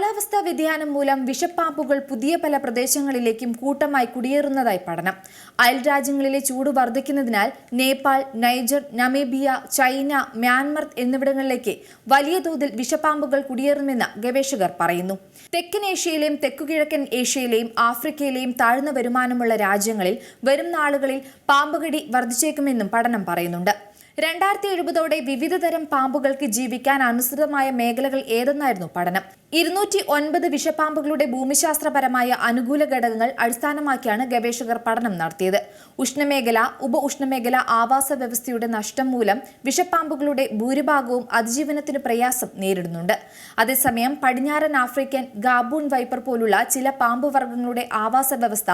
കാലാവസ്ഥാ വ്യതിയാനം മൂലം വിഷപ്പാമ്പുകൾ പുതിയ പല പ്രദേശങ്ങളിലേക്കും കൂട്ടമായി കുടിയേറുന്നതായി പഠനം. അയൽ രാജ്യങ്ങളിലെ ചൂട് വർദ്ധിക്കുന്നതിനാൽ Nepal Niger Namibia China Myanmar എന്നിവിടങ്ങളിലേക്ക് വലിയ തോതിൽ വിഷപ്പാമ്പുകൾ കുടിയേറുമെന്ന് ഗവേഷകർ പറയുന്നു. തെക്കൻ ഏഷ്യയിലെയും തെക്കുകിഴക്കൻ ഏഷ്യയിലെയും ആഫ്രിക്കയിലെയും താഴ്ന്ന വരുമാനമുള്ള രാജ്യങ്ങളിൽ വരും നാളുകളിൽ പാമ്പുകടി വർദ്ധിച്ചേക്കുമെന്നും പഠനം പറയുന്നുണ്ട്. രണ്ടായിരത്തി എഴുപതോടെ വിവിധ തരം പാമ്പുകൾക്ക് ജീവിക്കാൻ അനുസൃതമായ മേഖലകൾ ഏതെന്നായിരുന്നു പഠനം. ഇരുന്നൂറ്റി ഒൻപത് വിഷപ്പാമ്പുകളുടെ ഭൂമിശാസ്ത്രപരമായ അനുകൂല ഘടകങ്ങൾ അടിസ്ഥാനമാക്കിയാണ് ഗവേഷകർ പഠനം നടത്തിയത്. ഉഷ്ണമേഖല ഉപ ഉഷ്ണമേഖല ആവാസ വ്യവസ്ഥയുടെ നഷ്ടം മൂലം വിഷപ്പാമ്പുകളുടെ ഭൂരിഭാഗവും അതിജീവനത്തിന് പ്രയാസം നേരിടുന്നുണ്ട്. അതേസമയം പടിഞ്ഞാറൻ ആഫ്രിക്കൻ ഗാബൂൺ വൈപ്പർ പോലുള്ള ചില പാമ്പ് വർഗങ്ങളുടെ ആവാസ വ്യവസ്ഥ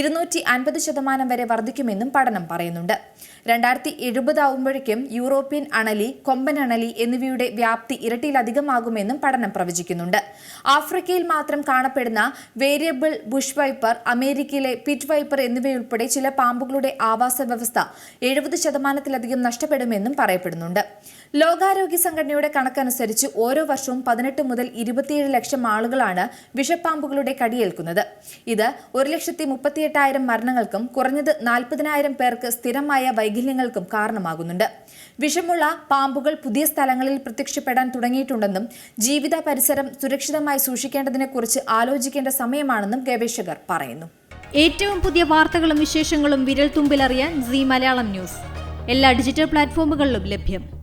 ഇരുന്നൂറ്റി അൻപത് ശതമാനം വരെ വർദ്ധിക്കുമെന്നും പഠനം പറയുന്നുണ്ട്. രണ്ടായിരത്തി എഴുപതാവുമ്പോഴേക്കും യൂറോപ്യൻ അണലി കൊമ്പൻ അണലി എന്നിവയുടെ വ്യാപ്തി ഇരട്ടിയിലധികമാകുമെന്നും പഠനം പ്രവചിക്കുന്നുണ്ട്. ആഫ്രിക്കയിൽ മാത്രം കാണപ്പെടുന്ന വേരിയബിൾ ബുഷ് വൈപ്പർ അമേരിക്കയിലെ പിറ്റ് വൈപ്പർ എന്നിവയുൾപ്പെടെ ചില പാമ്പുകളുടെ ആവാസ വ്യവസ്ഥ എഴുപത് ശതമാനത്തിലധികം നഷ്ടപ്പെടുമെന്നും പറയപ്പെടുന്നുണ്ട്. ലോകാരോഗ്യ സംഘടനയുടെ കണക്കനുസരിച്ച് ഓരോ വർഷവും പതിനെട്ട് മുതൽ ഇരുപത്തിയേഴ് ലക്ഷം ആളുകളാണ് വിഷപ്പാമ്പുകളുടെ കടിയേൽക്കുന്നത്. ഇത് ഒരു ലക്ഷത്തി മുപ്പത്തിയെട്ടായിരം മരണങ്ങൾക്കും കുറഞ്ഞത് നാൽപ്പതിനായിരം പേർക്ക് സ്ഥിരമായ വൈകല്യങ്ങൾക്കും കാരണമാകുന്നുണ്ട്. വിഷമുള്ള പാമ്പുകൾ പുതിയ സ്ഥലങ്ങളിൽ പ്രത്യക്ഷപ്പെടാൻ തുടങ്ങിയിട്ടുണ്ടെന്നും ജീവിത പരിസരം സുരക്ഷിതമായി സൂക്ഷിക്കേണ്ടതിനെക്കുറിച്ച് ആലോചിക്കേണ്ട സമയമാണെന്നും ഗവേഷകർ പറയുന്നു. ഏറ്റവും പുതിയ വാർത്തകളും വിശേഷങ്ങളും വിരൽ തുമ്പിലറിയാൻ സി മലയാളം ന്യൂസ്. എല്ലാ ഡിജിറ്റൽ പ്ലാറ്റ്ഫോമുകളിലും ലഭ്യം.